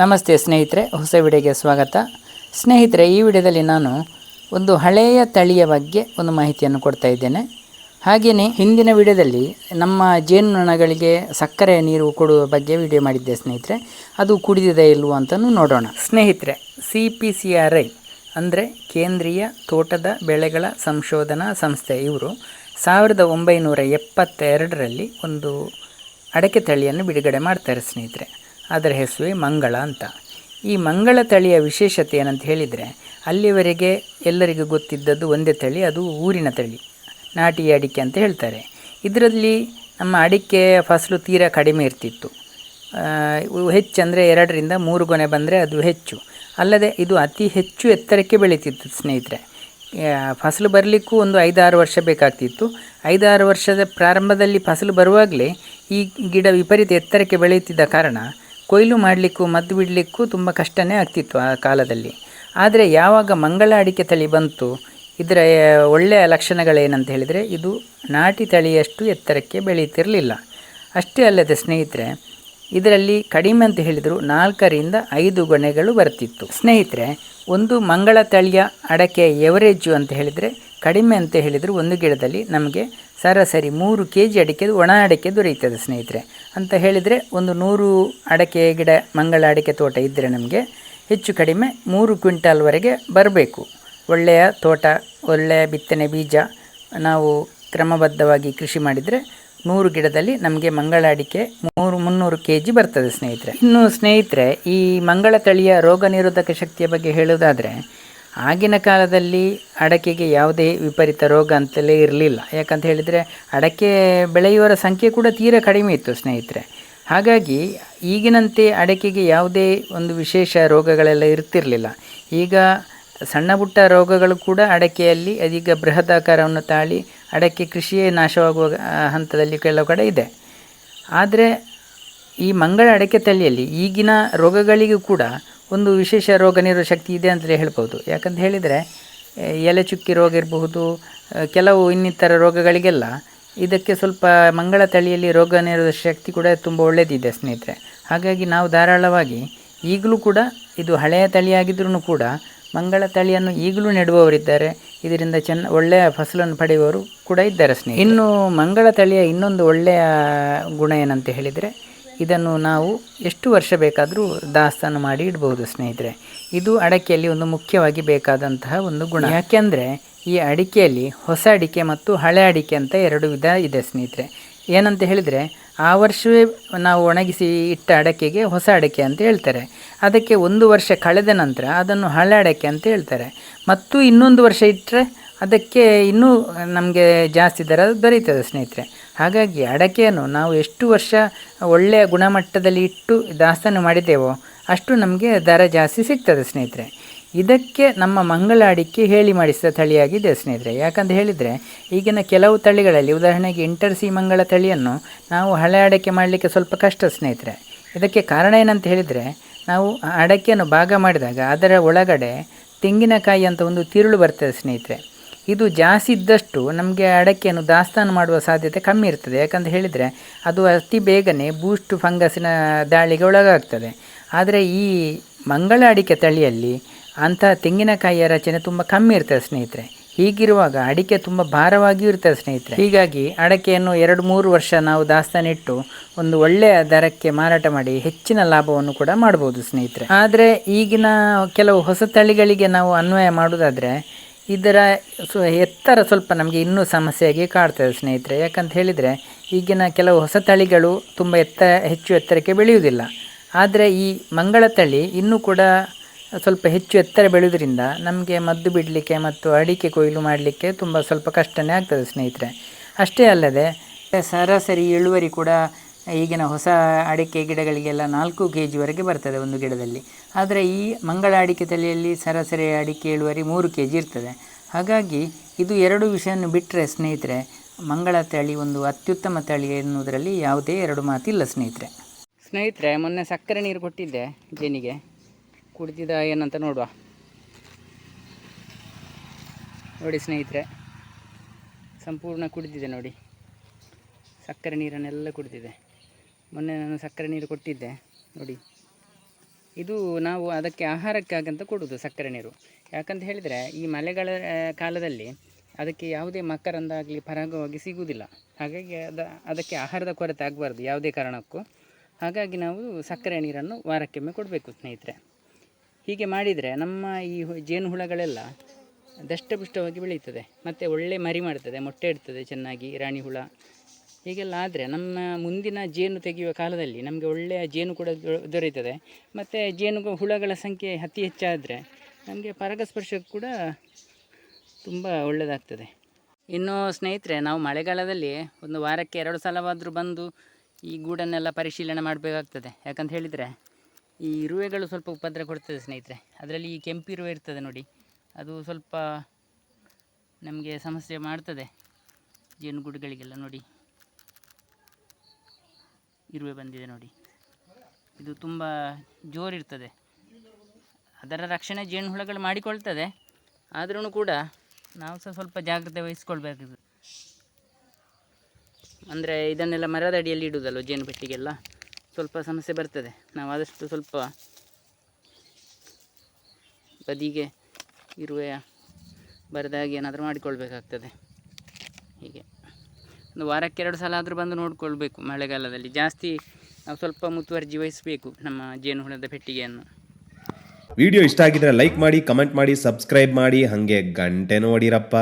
ನಮಸ್ತೆ ಸ್ನೇಹಿತರೆ, ಹೊಸ ವಿಡಿಯೋಗೆ ಸ್ವಾಗತ. ಸ್ನೇಹಿತರೆ, ಈ ವಿಡಿಯೋದಲ್ಲಿ ನಾನು ಒಂದು ಹಳೆಯ ತಳಿಯ ಬಗ್ಗೆ ಒಂದು ಮಾಹಿತಿಯನ್ನು ಕೊಡ್ತಾ ಇದ್ದೇನೆ. ಹಾಗೆಯೇ ಹಿಂದಿನ ವಿಡಿಯೋದಲ್ಲಿ ನಮ್ಮ ಜೇನುನೊಣಗಳಿಗೆ ಸಕ್ಕರೆ ನೀರು ಕೊಡುವ ಬಗ್ಗೆ ವಿಡಿಯೋ ಮಾಡಿದ್ದೆ ಸ್ನೇಹಿತರೆ. ಅದು ಕುಡಿದಿದೆ ಇಲ್ವೋ ಅಂತಲೂ ನೋಡೋಣ. ಸ್ನೇಹಿತರೆ, C P C R I ಅಂದರೆ ಕೇಂದ್ರೀಯ ತೋಟದ ಬೆಳೆಗಳ ಸಂಶೋಧನಾ ಸಂಸ್ಥೆ ಇವರು ಸಾವಿರದ ಒಂಬೈನೂರ ಎಪ್ಪತ್ತೆರಡರಲ್ಲಿ ಒಂದು ಅಡಕೆ ತಳಿಯನ್ನು ಬಿಡುಗಡೆ ಮಾಡ್ತಾರೆ ಸ್ನೇಹಿತರೆ. ಅದರ ಹೆಸರು ಮಂಗಳ ಅಂತ. ಈ ಮಂಗಳ ತಳಿಯ ವಿಶೇಷತೆ ಏನಂತ ಹೇಳಿದರೆ, ಅಲ್ಲಿವರೆಗೆ ಎಲ್ಲರಿಗೂ ಗೊತ್ತಿದ್ದದ್ದು ಒಂದೇ ತಳಿ, ಅದು ಊರಿನ ತಳಿ, ನಾಟಿ ಅಡಿಕೆ ಅಂತ ಹೇಳ್ತಾರೆ. ಇದರಲ್ಲಿ ನಮ್ಮ ಅಡಿಕೆ ಫಸಲು ತೀರಾ ಕಡಿಮೆ ಇರ್ತಿತ್ತು. ಹೆಚ್ಚು ಅಂದರೆ ಎರಡರಿಂದ ಮೂರು ಗೊನೆ ಬಂದರೆ ಅದು ಹೆಚ್ಚು. ಅಲ್ಲದೆ ಇದು ಅತಿ ಹೆಚ್ಚು ಎತ್ತರಕ್ಕೆ ಬೆಳೀತಿತ್ತು ಸ್ನೇಹಿತರೆ. ಫಸಲು ಬರಲಿಕ್ಕೂ ಒಂದು ಐದಾರು ವರ್ಷ ಬೇಕಾಗ್ತಿತ್ತು. ಐದಾರು ವರ್ಷದ ಪ್ರಾರಂಭದಲ್ಲಿ ಫಸಲು ಬರುವಾಗಲೇ ಈ ಗಿಡ ವಿಪರೀತ ಎತ್ತರಕ್ಕೆ ಬೆಳೆಯುತ್ತಿದ್ದ ಕಾರಣ ಕೊಯ್ಲು ಮಾಡಲಿಕ್ಕೂ ಮದ್ದು ಬಿಡಲಿಕ್ಕೂ ತುಂಬ ಕಷ್ಟನೇ ಆಗ್ತಿತ್ತು ಆ ಕಾಲದಲ್ಲಿ. ಆದರೆ ಯಾವಾಗ ಮಂಗಳ ಅಡಿಕೆ ತಳಿ ಬಂತು, ಇದರ ಒಳ್ಳೆಯ ಲಕ್ಷಣಗಳೇನಂತ ಹೇಳಿದರೆ ಇದು ನಾಟಿ ತಳಿಯಷ್ಟು ಎತ್ತರಕ್ಕೆ ಬೆಳೆಯುತ್ತಿರಲಿಲ್ಲ ಅಷ್ಟೇ ಅಲ್ಲದೆ ಸ್ನೇಹಿತರೆ, ಇದರಲ್ಲಿ ಕಡಿಮೆ ಅಂತ ಹೇಳಿದರು ನಾಲ್ಕರಿಂದ ಐದು ಗೊನೆಗಳು ಬರ್ತಿತ್ತು. ಸ್ನೇಹಿತರೆ, ಒಂದು ಮಂಗಳ ತಳಿಯ ಅಡಕೆ ಎವರೇಜು ಅಂತ ಹೇಳಿದರೆ ಕಡಿಮೆ ಅಂತ ಹೇಳಿದರೆ ಒಂದು ಗಿಡದಲ್ಲಿ ನಮಗೆ ಸರಾಸರಿ ಮೂರು ಕೆ ಜಿ ಅಡಿಕೆ ಒಣ ಅಡಿಕೆ ದೊರೆಯುತ್ತದೆ, ಸ್ನೇಹಿತರೆ. ಅಂತ ಹೇಳಿದರೆ ಒಂದು ನೂರು ಅಡಕೆ ಗಿಡ, ಮಂಗಳ ಅಡಿಕೆ ತೋಟ ಇದ್ದರೆ ನಮಗೆ ಹೆಚ್ಚು ಕಡಿಮೆ ಮೂರು ಕ್ವಿಂಟಾಲ್ವರೆಗೆ ಬರಬೇಕು. ಒಳ್ಳೆಯ ತೋಟ, ಒಳ್ಳೆಯ ಬಿತ್ತನೆ ಬೀಜ ನಾವು ಕ್ರಮಬದ್ಧವಾಗಿ ಕೃಷಿ ಮಾಡಿದರೆ ನೂರು ಗಿಡದಲ್ಲಿ ನಮಗೆ ಮಂಗಳ ಅಡಿಕೆ ಮೂರು, ಮುನ್ನೂರು ಕೆ ಜಿ ಬರ್ತದೆ, ಸ್ನೇಹಿತರೆ. ಇನ್ನು ಸ್ನೇಹಿತರೆ, ಈ ಮಂಗಳ ತಳಿಯ ರೋಗ ನಿರೋಧಕ ಶಕ್ತಿಯ ಬಗ್ಗೆ ಹೇಳೋದಾದರೆ ಆಗಿನ ಕಾಲದಲ್ಲಿ ಅಡಕೆಗೆ ಯಾವುದೇ ವಿಪರೀತ ರೋಗ ಅಂತಲೇ ಇರಲಿಲ್ಲ. ಯಾಕಂತ ಹೇಳಿದರೆ ಅಡಕೆ ಬೆಳೆಯುವರ ಸಂಖ್ಯೆ ಕೂಡ ತೀರಾ ಕಡಿಮೆ ಇತ್ತು ಸ್ನೇಹಿತರೆ. ಹಾಗಾಗಿ ಈಗಿನಂತೆ ಅಡಕೆಗೆ ಯಾವುದೇ ಒಂದು ವಿಶೇಷ ರೋಗಗಳೆಲ್ಲ ಇರ್ತಿರಲಿಲ್ಲ. ಈಗ ಸಣ್ಣ ಪುಟ್ಟ ರೋಗಗಳು ಕೂಡ ಅಡಕೆಯಲ್ಲಿ ಅದೀಗ ಬೃಹದಾಕಾರವನ್ನು ತಾಳಿ ಅಡಕೆ ಕೃಷಿಯೇ ನಾಶವಾಗುವ ಹಂತದಲ್ಲಿ ಕೆಲವು ಕಡೆ ಇದೆ. ಆದರೆ ಈ ಮಂಗಳ ಅಡಕೆ ತಳಿಯಲ್ಲಿ ಈಗಿನ ರೋಗಗಳಿಗೂ ಕೂಡ ಒಂದು ವಿಶೇಷ ರೋಗ ನಿರೋಧಕ ಶಕ್ತಿ ಇದೆ ಅಂತಲೇ ಹೇಳ್ಬೋದು. ಯಾಕಂತ ಹೇಳಿದರೆ ಎಲೆ ಚುಕ್ಕಿ ರೋಗ ಇರಬಹುದು ಕೆಲವು ಇನ್ನಿತರ ರೋಗಗಳಿಗೆಲ್ಲ ಇದಕ್ಕೆ ಸ್ವಲ್ಪ ಮಂಗಳ ತಳಿಯಲ್ಲಿ ರೋಗ ನಿರೋಧಕ ಶಕ್ತಿ ಕೂಡ ತುಂಬ ಒಳ್ಳೆಯದಿದೆ ಸ್ನೇಹಿತರೆ. ಹಾಗಾಗಿ ನಾವು ಧಾರಾಳವಾಗಿ ಈಗಲೂ ಕೂಡ ಇದು ಹಳೆಯ ತಳಿಯಾಗಿದ್ರೂ ಕೂಡ ಮಂಗಳ ತಳಿಯನ್ನು ಈಗಲೂ ನೆಡುವವರಿದ್ದಾರೆ. ಇದರಿಂದ ಚೆನ್ನ, ಒಳ್ಳೆಯ ಫಸಲನ್ನು ಪಡೆಯುವವರು ಕೂಡ ಇದ್ದಾರೆ ಸ್ನೇಹಿತರೆ. ಇನ್ನು ಮಂಗಳ ತಳಿಯ ಇನ್ನೊಂದು ಒಳ್ಳೆಯ ಗುಣ ಏನಂತ ಹೇಳಿದರೆ ಇದನ್ನು ನಾವು ಎಷ್ಟು ವರ್ಷ ಬೇಕಾದರೂ ದಾಸ್ತಾನು ಮಾಡಿ ಇಡಬಹುದು ಸ್ನೇಹಿತರೆ. ಇದು ಅಡಕೆಯಲ್ಲಿ ಒಂದು ಮುಖ್ಯವಾಗಿ ಬೇಕಾದಂತಹ ಒಂದು ಗುಣ. ಯಾಕೆಂದರೆ ಈ ಅಡಿಕೆಯಲ್ಲಿ ಹೊಸ ಅಡಿಕೆ ಮತ್ತು ಹಳೆ ಅಡಿಕೆ ಅಂತ ಎರಡು ವಿಧ ಇದೆ, ಸ್ನೇಹಿತರೆ. ಏನಂತ ಹೇಳಿದರೆ, ಆ ವರ್ಷವೇ ನಾವು ಒಣಗಿಸಿ ಇಟ್ಟ ಅಡಕೆಗೆ ಹೊಸ ಅಡಕೆ ಅಂತ ಹೇಳ್ತಾರೆ. ಅದಕ್ಕೆ ಒಂದು ವರ್ಷ ಕಳೆದ ನಂತರ ಅದನ್ನು ಹಳೆ ಅಡಕೆ ಅಂತ ಹೇಳ್ತಾರೆ. ಮತ್ತು ಇನ್ನೊಂದು ವರ್ಷ ಇಟ್ಟರೆ ಅದಕ್ಕೆ ಇನ್ನೂ ನಮಗೆ ಜಾಸ್ತಿ ದರ ದೊರೀತದೆ ಸ್ನೇಹಿತರೆ. ಹಾಗಾಗಿ ಅಡಕೆಯನ್ನು ನಾವು ಎಷ್ಟು ವರ್ಷ ಒಳ್ಳೆಯ ಗುಣಮಟ್ಟದಲ್ಲಿ ಇಟ್ಟು ದಾಸ್ತಾನು ಮಾಡಿದ್ದೇವೋ ಅಷ್ಟು ನಮಗೆ ದರ ಜಾಸ್ತಿ ಸಿಗ್ತದೆ ಸ್ನೇಹಿತರೆ. ಇದಕ್ಕೆ ನಮ್ಮ ಮಂಗಳ ಅಡಿಕೆ ಹೇಳಿ ಮಾಡಿಸಿದ ತಳಿಯಾಗಿದೆ ಸ್ನೇಹಿತರೆ. ಯಾಕಂತ ಹೇಳಿದರೆ ಈಗಿನ ಕೆಲವು ತಳಿಗಳಲ್ಲಿ ಉದಾಹರಣೆಗೆ ಇಂಟರ್ ಸಿ ಮಂಗಳ ತಳಿಯನ್ನು ನಾವು ಹಳೆ ಅಡಕೆ ಮಾಡಲಿಕ್ಕೆ ಸ್ವಲ್ಪ ಕಷ್ಟ ಸ್ನೇಹಿತರೆ. ಇದಕ್ಕೆ ಕಾರಣ ಏನಂತ ಹೇಳಿದರೆ ನಾವು ಅಡಕೆಯನ್ನು ಭಾಗ ಮಾಡಿದಾಗ ಅದರ ಒಳಗಡೆ ತೆಂಗಿನಕಾಯಿ ಅಂತ ಒಂದು ತಿರುಳು ಬರ್ತದೆ ಸ್ನೇಹಿತರೆ. ಇದು ಜಾಸ್ತಿ ಇದ್ದಷ್ಟು ನಮಗೆ ಅಡಕೆಯನ್ನು ದಾಸ್ತಾನು ಮಾಡುವ ಸಾಧ್ಯತೆ ಕಮ್ಮಿ ಇರ್ತದೆ. ಯಾಕಂತ ಹೇಳಿದರೆ ಅದು ಅತಿ ಬೇಗನೆ ಬೂಸ್ಟ್ ಫಂಗಸಿನ ದಾಳಿಗೆ ಒಳಗಾಗ್ತದೆ. ಆದರೆ ಈ ಮಂಗಳ ಅಡಿಕೆ ತಳಿಯಲ್ಲಿ ಅಂಥ ತೆಂಗಿನಕಾಯಿಯ ರಚನೆ ತುಂಬ ಕಮ್ಮಿ ಇರ್ತದೆ ಸ್ನೇಹಿತರೆ. ಹೀಗಿರುವಾಗ ಅಡಿಕೆ ತುಂಬ ಭಾರವಾಗಿಯೂ ಇರ್ತದೆ ಸ್ನೇಹಿತರೆ. ಹೀಗಾಗಿ ಅಡಕೆಯನ್ನು ಎರಡು ಮೂರು ವರ್ಷ ನಾವು ದಾಸ್ತಾನಿಟ್ಟು ಒಂದು ಒಳ್ಳೆಯ ದರಕ್ಕೆ ಮಾರಾಟ ಮಾಡಿ ಹೆಚ್ಚಿನ ಲಾಭವನ್ನು ಕೂಡ ಮಾಡ್ಬೋದು ಸ್ನೇಹಿತರೆ. ಆದರೆ ಈಗಿನ ಕೆಲವು ಹೊಸ ತಳಿಗಳಿಗೆ ನಾವು ಅನ್ವಯ ಮಾಡೋದಾದರೆ ಇದರ ಸು, ಎತ್ತರ ಸ್ವಲ್ಪ ನಮಗೆ ಇನ್ನೂ ಸಮಸ್ಯೆಯಾಗಿ ಕಾಡ್ತದೆ ಸ್ನೇಹಿತರೆ. ಯಾಕಂತ ಹೇಳಿದರೆ, ಈಗಿನ ಕೆಲವು ಹೊಸ ತಳಿಗಳು ತುಂಬ ಎತ್ತ, ಹೆಚ್ಚು ಎತ್ತರಕ್ಕೆ ಬೆಳೆಯುವುದಿಲ್ಲ. ಆದರೆ ಈ ಮಂಗಳ ತಳಿ ಇನ್ನೂ ಕೂಡ ಸ್ವಲ್ಪ ಹೆಚ್ಚು ಎತ್ತರ ಬೆಳೆಯೋದ್ರಿಂದ ನಮಗೆ ಮದ್ದು ಬಿಡಲಿಕ್ಕೆ ಮತ್ತು ಅಡಿಕೆ ಕೊಯ್ಲು ಮಾಡಲಿಕ್ಕೆ ತುಂಬ ಸ್ವಲ್ಪ ಕಷ್ಟನೇ ಆಗ್ತದೆ ಸ್ನೇಹಿತರೆ. ಅಷ್ಟೇ ಅಲ್ಲದೆ, ಸರಾಸರಿ ಇಳುವರಿ ಕೂಡ ಈಗಿನ ಹೊಸ ಅಡಿಕೆ ಗಿಡಗಳಿಗೆಲ್ಲ ನಾಲ್ಕು ಕೆ ಜಿವರೆಗೆ ಬರ್ತದೆ ಒಂದು ಗಿಡದಲ್ಲಿ. ಆದರೆ ಈ ಮಂಗಳ ಅಡಿಕೆ ತಳಿಯಲ್ಲಿ ಸರಾಸರಿ ಅಡಿಕೆ ಇಳುವರಿ ಮೂರು ಕೆ ಜಿ ಇರ್ತದೆ. ಹಾಗಾಗಿ ಇದು ಎರಡು ವಿಷಯವನ್ನು ಬಿಟ್ಟರೆ ಸ್ನೇಹಿತರೆ, ಮಂಗಳ ತಳಿ ಒಂದು ಅತ್ಯುತ್ತಮ ತಳಿ ಎನ್ನುವುದರಲ್ಲಿ ಯಾವುದೇ ಎರಡು ಮಾತಿಲ್ಲ ಸ್ನೇಹಿತರೆ. ಸ್ನೇಹಿತರೆ, ಮೊನ್ನೆ ಸಕ್ಕರೆ ನೀರು ಕೊಟ್ಟಿದ್ದೆ ಜೇನಿಗೆ. ಕುಡಿದಿದ ಏನಂತ ನೋಡುವ. ನೋಡಿ ಸ್ನೇಹಿತರೆ, ಸಂಪೂರ್ಣ ಕುಡಿದಿದೆ ನೋಡಿ. ಸಕ್ಕರೆ ನೀರನ್ನೆಲ್ಲ ಕುಡಿದಿದೆ. ಮೊನ್ನೆ ನಾನು ಸಕ್ಕರೆ ನೀರು ಕೊಟ್ಟಿದ್ದೆ, ನೋಡಿ. ಇದು ನಾವು ಅದಕ್ಕೆ ಆಹಾರಕ್ಕಾಗಂತ ಕೊಡುವುದು ಸಕ್ಕರೆ ನೀರು. ಯಾಕಂತ ಹೇಳಿದರೆ ಈ ಮಳೆಗಳ ಕಾಲದಲ್ಲಿ ಅದಕ್ಕೆ ಯಾವುದೇ ಮಕರಂದ ಆಗಲಿ ಪರಾಗವಾಗಿ ಸಿಗುವುದಿಲ್ಲ. ಹಾಗಾಗಿ ಅದ, ಅದಕ್ಕೆ ಆಹಾರದ ಕೊರತೆ ಆಗಬಾರ್ದು ಯಾವುದೇ ಕಾರಣಕ್ಕೂ. ಹಾಗಾಗಿ ನಾವು ಸಕ್ಕರೆ ನೀರನ್ನು ವಾರಕ್ಕೊಮ್ಮೆ ಕೊಡಬೇಕು ಸ್ನೇಹಿತರೆ. ಹೀಗೆ ಮಾಡಿದರೆ ನಮ್ಮ ಈ ಹು- ಜೇನುಹುಳಗಳೆಲ್ಲ ದಷ್ಟಪುಷ್ಟವಾಗಿ ಬೆಳೀತದೆ. ಮತ್ತು ಒಳ್ಳೆ ಮರಿ ಮಾಡ್ತದೆ, ಮೊಟ್ಟೆ ಇಡ್ತದೆ ಚೆನ್ನಾಗಿ, ರಾಣಿ ಹುಳ. ಹೀಗೆಲ್ಲ ಆದರೆ ನಮ್ಮ ಮುಂದಿನ ಜೇನು ತೆಗೆಯುವ ಕಾಲದಲ್ಲಿ ನಮಗೆ ಒಳ್ಳೆಯ ಜೇನು ಕೂಡ ದೊರೆಯುತ್ತದೆ. ಮತ್ತು ಜೇನು ಹುಳಗಳ ಸಂಖ್ಯೆ ಅತಿ ಹೆಚ್ಚಾದರೆ ನಮಗೆ ಪರಾಗಸ್ಪರ್ಶ ಕೂಡ ತುಂಬ ಒಳ್ಳೆಯದಾಗ್ತದೆ ಇನ್ನು ಸ್ನೇಹಿತರೆ, ನಾವು ಮಳೆಗಾಲದಲ್ಲಿ ಒಂದು ವಾರಕ್ಕೆ ಎರಡು ಸಲವಾದರೂ ಬಂದು ಈ ಗೂಡನ್ನೆಲ್ಲ ಪರಿಶೀಲನೆ ಮಾಡಬೇಕಾಗ್ತದೆ. ಯಾಕಂತ ಹೇಳಿದರೆ, ಈ ಇರುವೆಗಳು ಸ್ವಲ್ಪ ಉಪದ್ರ ಕೊಡ್ತದೆ ಸ್ನೇಹಿತರೆ. ಅದರಲ್ಲಿ ಈ ಕೆಂಪು ಇರುವೆ ಇರ್ತದೆ ನೋಡಿ. ಅದು ಸ್ವಲ್ಪ ನಮಗೆ ಸಮಸ್ಯೆ ಮಾಡ್ತದೆ ಜೇನುಗೂಡುಗಳಿಗೆಲ್ಲ ನೋಡಿ. ಇರುವೆ ಬಂದಿದೆ ನೋಡಿ. ಇದು ತುಂಬ ಜೋರಿರ್ತದೆ. ಅದರ ರಕ್ಷಣೆ ಜೇನುಹುಳಗಳು ಮಾಡಿಕೊಳ್ತದೆ. ಆದ್ರೂ ಕೂಡ ನಾವು ಸಹ ಸ್ವಲ್ಪ ಜಾಗ್ರತೆ ವಹಿಸ್ಕೊಳ್ಬೇಕು ಅಂದರೆ ಇದನ್ನೆಲ್ಲ ಮರದ ಅಡಿಯಲ್ಲಿ ಇಡುವುದಲ್ಲ ಜೇನು ಪೆಟ್ಟಿಗೆಲ್ಲ ಸ್ವಲ್ಪ ಸಮಸ್ಯೆ ಬರ್ತದೆ. ನಾವು ಆದಷ್ಟು ಸ್ವಲ್ಪ ಬದಿಗೆ ಇರುವೆಯ ಬರದಾಗಿ ಏನಾದರೂ ಮಾಡಿಕೊಳ್ಬೇಕಾಗ್ತದೆ. ಹೀಗೆ. ಒಂದು ವಾರಕ್ಕೆ ಎರಡು ಸಲ ಆದರೂ ಬಂದು ನೋಡಿಕೊಳ್ಬೇಕು ಮಳೆಗಾಲದಲ್ಲಿ. ಜಾಸ್ತಿ ನಾವು ಸ್ವಲ್ಪ ಮುತುವರ್ಜಿ ವಹಿಸಬೇಕು ನಮ್ಮ ಜೇನುಹುಳದ ಪೆಟ್ಟಿಗೆಯನ್ನು. ವಿಡಿಯೋ ಇಷ್ಟ ಆಗಿದ್ರೆ ಲೈಕ್ ಮಾಡಿ, ಕಮೆಂಟ್ ಮಾಡಿ, ಸಬ್ಸ್ಕ್ರೈಬ್ ಮಾಡಿ. ಹಾಗೆ ಗಂಟೆ ನೋಡಿರಪ್ಪ.